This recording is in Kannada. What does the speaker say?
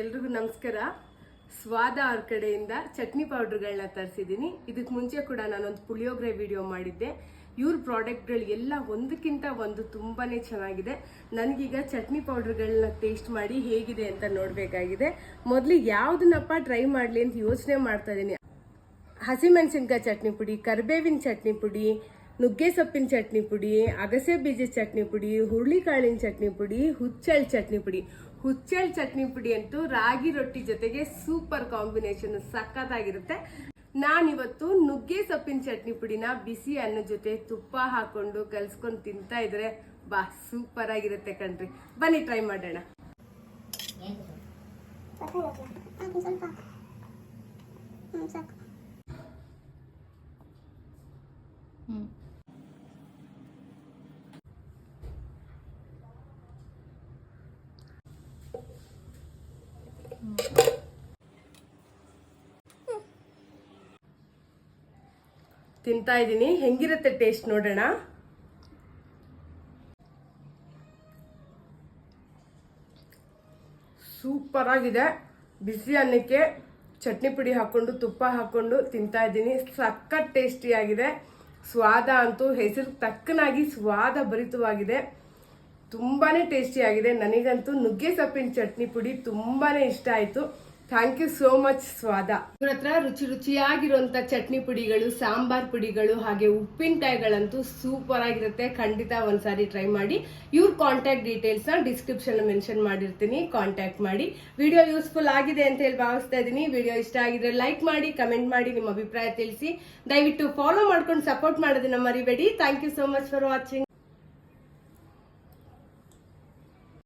ಎಲ್ರಿಗೂ ನಮಸ್ಕಾರ. ಸ್ವಾದ ಅವ್ರ ಕಡೆಯಿಂದ ಚಟ್ನಿ ಪೌಡ್ರ್ಗಳನ್ನ ತರಿಸಿದ್ದೀನಿ ಇದಕ್ಕೆ ಮುಂಚೆ ಕೂಡ ನಾನೊಂದು ಪುಳಿಯೋಗರೆ ವಿಡಿಯೋ ಮಾಡಿದ್ದೆ. ಇವ್ರ ಪ್ರಾಡಕ್ಟ್ಗಳು ಎಲ್ಲ ಒಂದಕ್ಕಿಂತ ಒಂದು ತುಂಬಾನೇ ಚೆನ್ನಾಗಿದೆ. ನನಗೀಗ ಚಟ್ನಿ ಪೌಡ್ರ್ಗಳನ್ನ ಟೇಸ್ಟ್ ಮಾಡಿ ಹೇಗಿದೆ ಅಂತ ನೋಡಬೇಕಾಗಿದೆ. ಮೊದಲು ಯಾವುದನ್ನಪ್ಪ ಟ್ರೈ ಮಾಡಲಿ ಅಂತ ಯೋಚನೆ ಮಾಡ್ತಾ ಇದ್ದೀನಿ ಹಸಿಮೆಣಸಿನ್ಕಾಯಿ ಚಟ್ನಿ ಪುಡಿ, ಕರಿಬೇವಿನ ಚಟ್ನಿ ಪುಡಿ ನುಗ್ಗೆ ಸೊಪ್ಪಿನ ಚಟ್ನಿ ಪುಡಿ, ಅಗಸೆ ಬೀಜದ ಚಟ್ನಿ ಪುಡಿ, ಹುರುಳಿಕಾಳಿನ ಚಟ್ನಿ ಪುಡಿ, ಹುಚ್ಚೆಳ್ ಚಟ್ನಿ ಪುಡಿ. ಹುಚ್ಚೆಳ್ ಚಟ್ನಿ ಪುಡಿ ಅಂತೂ ರಾಗಿ ರೊಟ್ಟಿ ಜೊತೆಗೆ ಸೂಪರ್ ಕಾಂಬಿನೇಷನ್ ಸಖತ್ತಾಗಿರುತ್ತೆ. ನಾನಿವತ್ತು ನುಗ್ಗೆ ಸೊಪ್ಪಿನ ಚಟ್ನಿ ಪುಡಿನ ಬಿಸಿ ಅನ್ನ ಜೊತೆ ತುಪ್ಪ ಹಾಕೊಂಡು ಕಲ್ಸ್ಕೊಂಡು ತಿಂತಾ ಇದ್ರೆ ಬಾ ಸೂಪರ್ ಆಗಿರುತ್ತೆ ಕಣ್ರಿ. ಬನ್ನಿ ಟ್ರೈ ಮಾಡೋಣ. ಸ್ವಲ್ಪ. ತಿಂತಾ ಇದ್ದೀನಿ. ಹೆಂಗಿರುತ್ತೆ ಟೇಸ್ಟ್ ನೋಡೋಣ? ಸೂಪರ್ ಆಗಿದೆ. ಬಿಸಿ ಅನ್ನಕ್ಕೆ ಚಟ್ನಿ ಪುಡಿ ಹಾಕ್ಕೊಂಡು ತುಪ್ಪ ಹಾಕ್ಕೊಂಡು ತಿಂತಾ ಇದ್ದೀನಿ. ಸಖತ್ ಟೇಸ್ಟಿ ಆಗಿದೆ. ಸ್ವಾದ ಅಂತೂ ಹೆಸರು ತಕ್ಕನಾಗಿ ಸ್ವಾದ ಭರಿತವಾಗಿದೆ. ತುಂಬಾ ಟೇಸ್ಟಿ ಆಗಿದೆ ನನಗಂತೂ ನುಗ್ಗೆ ಸೊಪ್ಪಿನ ಚಟ್ನಿ ಪುಡಿ ತುಂಬಾ ಇಷ್ಟ ಆಯ್ತು. ಥ್ಯಾಂಕ್ ಯು ಸೋ ಮಚ್ ಸ್ವಾದ ಇವ್ರ ಹತ್ರ ರುಚಿ ರುಚಿಯಾಗಿರುವಂತ ಚಟ್ನಿ ಪುಡಿಗಳು, ಸಾಂಬಾರ್ ಪುಡಿಗಳು, ಹಾಗೆ ಉಪ್ಪಿನಕಾಯಿಗಳಂತೂ ಸೂಪರ್ ಆಗಿರುತ್ತೆ. ಖಂಡಿತ ಒಂದ್ಸಾರಿ ಟ್ರೈ ಮಾಡಿ. ಇವ್ರ ಕಾಂಟ್ಯಾಕ್ಟ್ ಡೀಟೇಲ್ಸ್ನ ಡಿಸ್ಕ್ರಿಪ್ಷನ್ ಮೆನ್ಷನ್ ಮಾಡಿರ್ತೀನಿ. ಕಾಂಟ್ಯಾಕ್ಟ್ ಮಾಡಿ. ವಿಡಿಯೋ ಯೂಸ್ಫುಲ್ ಆಗಿದೆ ಅಂತ ಹೇಳಿ ಭಾವಿಸ್ತಾ ಇದ್ದೀನಿ. ವಿಡಿಯೋ ಇಷ್ಟ ಆಗಿದ್ರೆ ಲೈಕ್ ಮಾಡಿ ಕಮೆಂಟ್ ಮಾಡಿ, ನಿಮ್ಮ ಅಭಿಪ್ರಾಯ ತಿಳಿಸಿ. ದಯವಿಟ್ಟು ಫಾಲೋ ಮಾಡ್ಕೊಂಡು ಸಪೋರ್ಟ್ ಮಾಡೋದನ್ನ ಮರಿಬೇಡಿ. Thank you so much for watching